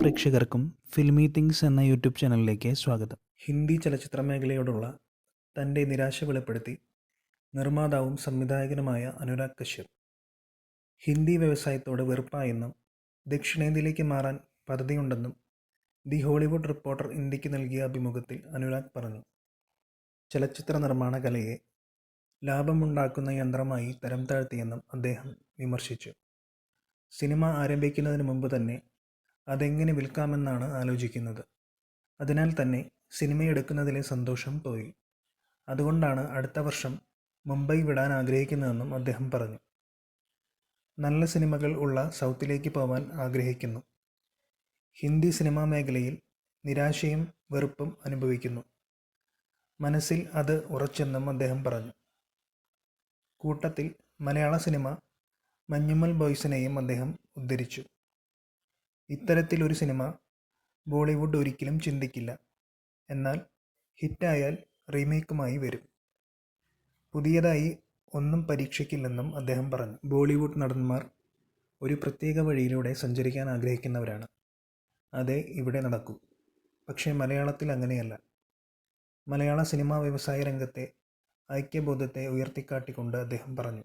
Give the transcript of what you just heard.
പ്രേക്ഷകർക്കും filmy things എന്ന YouTube ചാനലിലേക്ക് സ്വാഗതം. ഹിന്ദി ചലച്ചിത്ര മേഖലയോടുള്ള തന്റെ നിരാശ വെളിപ്പെടുത്തി നിർമ്മാതാവും സംവിധായകനുമായ അനുരാഗ് കശ്യപ്. ഹിന്ദി വ്യവസായത്തോട് വെറുപ്പായെന്നും ദക്ഷിണേന്ത്യയിലേക്ക് മാറാൻ പദ്ധതിയുണ്ടെന്നും ദി ഹോളിവുഡ് റിപ്പോർട്ടർ ഇന്ത്യയ്ക്ക് നൽകിയ അഭിമുഖത്തിൽ അനുരാഗ് പറഞ്ഞു. ചലച്ചിത്ര നിർമ്മാണ കലയെ ലാഭമുണ്ടാക്കുന്ന യന്ത്രമായി തരം താഴ്ത്തിയെന്നും അദ്ദേഹം വിമർശിച്ചു. സിനിമ ആരംഭിക്കുന്നതിന് മുമ്പ് തന്നെ അതെങ്ങനെ വിൽക്കാമെന്നാണ് ആലോചിക്കുന്നത്. അതിനാൽ തന്നെ സിനിമയെടുക്കുന്നതിലെ സന്തോഷം പോയി. അതുകൊണ്ടാണ് അടുത്ത വർഷം മുംബൈ വിടാൻ ആഗ്രഹിക്കുന്നതെന്നും അദ്ദേഹം പറഞ്ഞു. നല്ല സിനിമകൾ ഉള്ള സൗത്തിലേക്ക് പോവാൻ ആഗ്രഹിക്കുന്നു. ഹിന്ദി സിനിമാ മേഖലയിൽ നിരാശയും വെറുപ്പും അനുഭവിക്കുന്നു. മനസ്സിൽ അത് ഉറച്ചെന്നും അദ്ദേഹം പറഞ്ഞു. കൂട്ടത്തിൽ മലയാള സിനിമ മഞ്ഞുമൽ ബോയ്സിനെയും അദ്ദേഹം ഉദ്ധരിച്ചു. ഇത്തരത്തിലൊരു സിനിമ ബോളിവുഡ് ഒരിക്കലും ചിന്തിക്കില്ല. എന്നാൽ ഹിറ്റായാൽ റീമേക്കുമായി വരും. പുതിയതായി ഒന്നും പരീക്ഷിക്കില്ലെന്നും അദ്ദേഹം പറഞ്ഞു. ബോളിവുഡ് നടന്മാർ ഒരു പ്രത്യേക വഴിയിലൂടെ സഞ്ചരിക്കാൻ ആഗ്രഹിക്കുന്നവരാണ്. അതേ ഇവിടെ നടക്കൂ. പക്ഷേ മലയാളത്തിൽ അങ്ങനെയല്ല. മലയാള സിനിമാ വ്യവസായ രംഗത്തെ ഐക്യബോധത്തെ ഉയർത്തിക്കാട്ടിക്കൊണ്ട് അദ്ദേഹം പറഞ്ഞു.